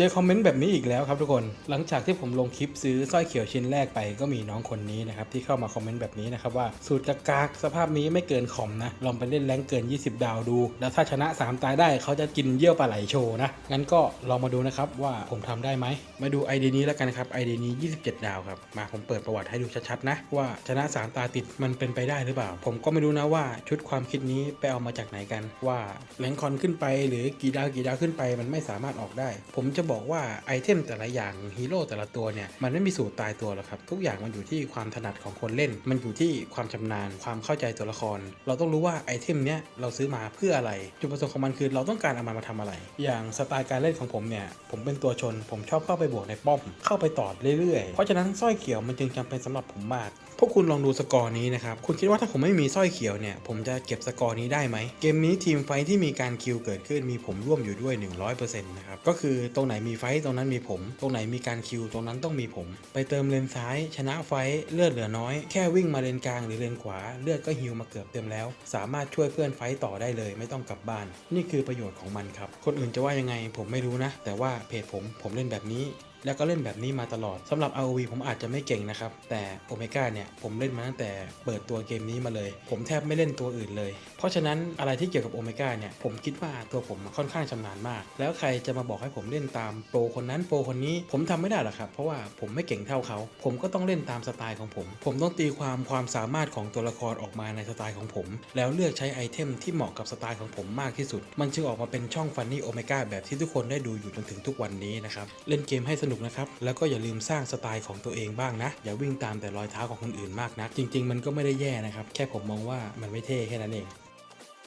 เจอคอมเมนต์แบบนี้อีกแล้วครับทุกคน หลังจากที่ผมลงคลิปซื้อสร้อยเขียวชิ้นแรกไปก็มีน้องคนนี้นะครับที่เข้ามาคอมเมนต์แบบนี้นะครับว่าสูตรกากสภาพนี้ไม่เกินขอมนะ ลองไปเล่นแรงเกิน 20 ดาวดู แล้วถ้าชนะ 3 ตายได้เขาจะกินเยี่ยวปลาไหลโชว์นะ งั้นก็ลองมาดูนะครับว่าผมทำได้ไหม มาดู ID นี้แล้วกันครับ ID นี้ 27 ดาวครับ มาผมเปิดประวัติให้ดูชัดๆนะว่าชนะ 3 ตาติดมันเป็นไปได้หรือเปล่า ผมก็ไม่รู้นะว่าชุดความคิดนี้ไปเอามาจากไหนกัน ว่าแรงคอนขึ้นไปหรือกี่ดาวกี่ดาวขึ้นไป มันไม่สามารถออกได้ ผมจะบอกว่าไอเทมแต่ละอย่างฮีโร่แต่ละตัวเนี่ยมันไม่มีสูตรตายตัวหรอกครับทุกอย่างมันอยู่ที่ความถนัดของคนเล่น มันอยู่ที่ความชำนาญ ความเข้าใจตัวละคร เราต้องรู้ว่าไอเทมเนี้ยเราซื้อมาเพื่ออะไร จุดประสงค์ของมันคือเราต้องการเอามันมาทำอะไร อย่างสไตล์การเล่นของผมเนี่ยผมเป็นตัวชน ผมชอบเข้าไปบวกในป้อม เข้าไปตอดเรื่อยๆ เพราะฉะนั้นสร้อยเขียวมันจึงจำเป็นสำหรับผมมากพวกคุณลองดูสกอร์นี้นะครับ คุณคิดว่าถ้าผมไม่มีสร้อยเขียวเนี่ย ผมจะเก็บสกอร์นี้ได้ไหม เกมนี้ทีมไฟท์ที่มีการคิวเกิดขึ้นมีผมร่วมอยู่ด้วย 100%นะครับ ก็คือตรงไหนมีไฟท์ตรงนั้นมีผม ตรงไหนมีการคิวตรงนั้นต้องมีผม ไปเติมเลนซ้าย ชนะไฟท์เลือดเหลือน้อย แค่วิ่งมาเลนกลางหรือเลนขวา เลือดก็ฮิวมาเกือบเต็มแล้ว สามารถช่วยเพื่อนไฟท์ต่อได้เลย ไม่ต้องกลับบ้าน นี่คือประโยชน์ของมันครับ คนอื่นจะว่ายังไงผมไม่รู้นะ แต่ว่าเพจผมผมเล่นแบบนี้ แล้วก็เล่นแบบนี้มาตลอดสำหรับ ROV ผมอาจจะไม่เก่งนะครับ แต่โอเมก้าเนี่ย ผมเล่นมาตั้งแต่เปิดตัวเกมนี้มาเลย ผมแทบไม่เล่นตัวอื่นเลย เพราะฉะนั้นอะไรที่เกี่ยวกับโอเมก้าเนี่ย ผมคิดว่าตัวผมค่อนข้างชำนาญมาก แล้วใครจะมาบอกให้ผมเล่นตามโปรคนนั้นโปรคนนี้ ผมทำไม่ได้หรอกครับ เพราะว่าผมไม่เก่งเท่าเขา ผมก็ต้องเล่นตามสไตล์ของผม ผมต้องตีความความสามารถของตัวละครออกมาในสไตล์ของผม แล้วเลือกใช้ไอเทมที่เหมาะกับสไตล์ของผมมากที่สุด มันจึงออกมาเป็นช่องฟันนี่โอเมก้าแบบที่ทุกคนได้ดูอยู่จนถึงทุกวันนี้นะครับ เล่นเกมให้สนุกนะครับ แล้วก็อย่าลืมสร้างสไตล์ของตัวเองบ้างนะ อย่าวิ่งตามแต่รอยเท้าของคนอื่นมากนะจริง ๆ มันก็ไม่ได้แย่นะครับ แค่ผมมองว่ามันไม่เท่แค่นั้นเอง